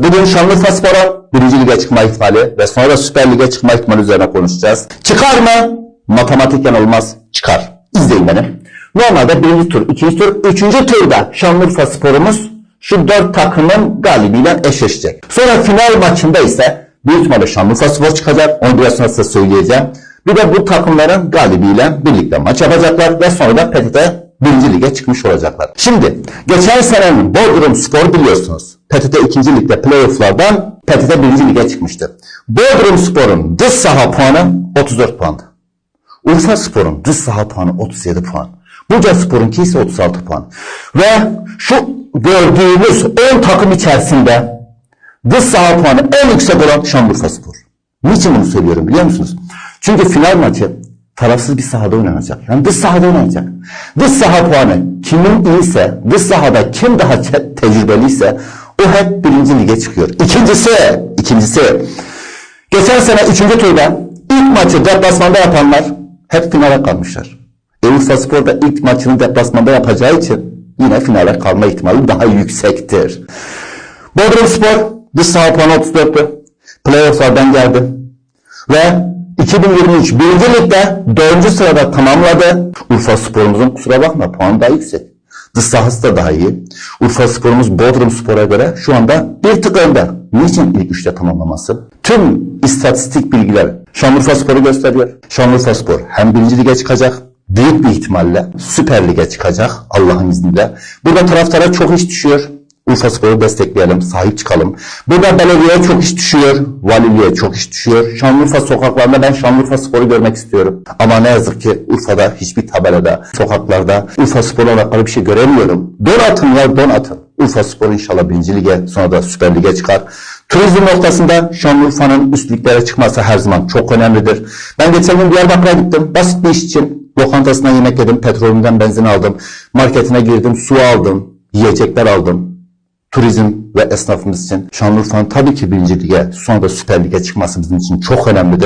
Bugün Şanlıurfa Spor'a birinci lige çıkma ihtimali ve sonra da Süper Lig'e çıkma ihtimali üzerine konuşacağız. Çıkar mı? Matematiken olmaz. Çıkar. İzleyin beni. Normalde birinci tur, ikinci tur, üçüncü turda Şanlıurfa Spor'umuz şu dört takımın galibiyle eşleşecek. Sonra final maçında ise büyük ihtimalle Şanlıurfa Spor çıkacak. Onu biraz sonra size söyleyeceğim. Bir de bu takımların galibiyle birlikte maç yapacaklar ve sonra da PTT birinci lige çıkmış olacaklar. Şimdi geçen senenin Bodrum Spor biliyorsunuz. PTT ikinci ligde playofflardan PTT birinci lige çıkmıştı. Bodrum Spor'un dış saha puanı 34 puandı. Urfa Spor'un dış saha puanı 37 puan. Buca Spor'unki ise 36 puan. Ve şu gördüğünüz 10 takım içerisinde dış saha puanı en yüksek olan Şanlıurfa Spor. Niçin bunu söylüyorum biliyor musunuz? Çünkü final maçı tarafsız bir sahada oynanacak. Yani dış sahada oynanacak. Dış saha puanı kimin iyiyse, dış sahada kim daha te- tecrübeliyse o hep birinci lige çıkıyor. İkincisi, ikincisi Geçen sene 3. turda ilk maçı deplasmanda yapanlar hep finale kalmışlar. E Urfa Spor da ilk maçını deplasmanda yapacağı için yine finale kalma ihtimali daha yüksektir. Bodrum Spor dış saha puanı 34'tü. Playoff'lardan geldi. Ve 2023 birinci ligde 4. sırada tamamladı. Urfa Spor'umuzun kusura bakma puanı daha yüksek. Dış sahası da daha iyi. Urfa Spor'umuz Bodrum Spor'a göre şu anda bir tık önde. Niçin ilk üçte tamamlaması? Tüm istatistik bilgiler Şanlıurfa Spor'u gösteriyor. Şanlıurfa Spor hem birinci lige çıkacak, büyük bir ihtimalle Süper Lig'e çıkacak Allah'ın izniyle. Burada taraftara çok iş düşüyor. Urfa Spor'u destekleyelim, sahip çıkalım. Burada belediyeye çok iş düşüyor, valiliğe çok iş düşüyor. Şanlıurfa sokaklarında ben Şanlıurfa Spor'u görmek istiyorum. Ama ne yazık ki Urfa'da hiçbir tabelada, sokaklarda Urfa Spor'la alakalı bir şey göremiyorum. Don atın ya don atın. Urfa Spor inşallah birinci lige sonra da Süper Lig'e çıkar. Turizm noktasında Şanlıurfa'nın üst liglere çıkması her zaman çok önemlidir. Ben geçen gün Diyarbakır'a gittim. Basit bir iş için. Lokantasından yemek yedim, petrolünden benzin aldım. Marketine girdim, su aldım, yiyecekler aldım turizm ve esnafımız için Şanlıurfa'nın tabii ki birinci lige sonra da Süper Lig'e çıkması bizim için çok önemlidir.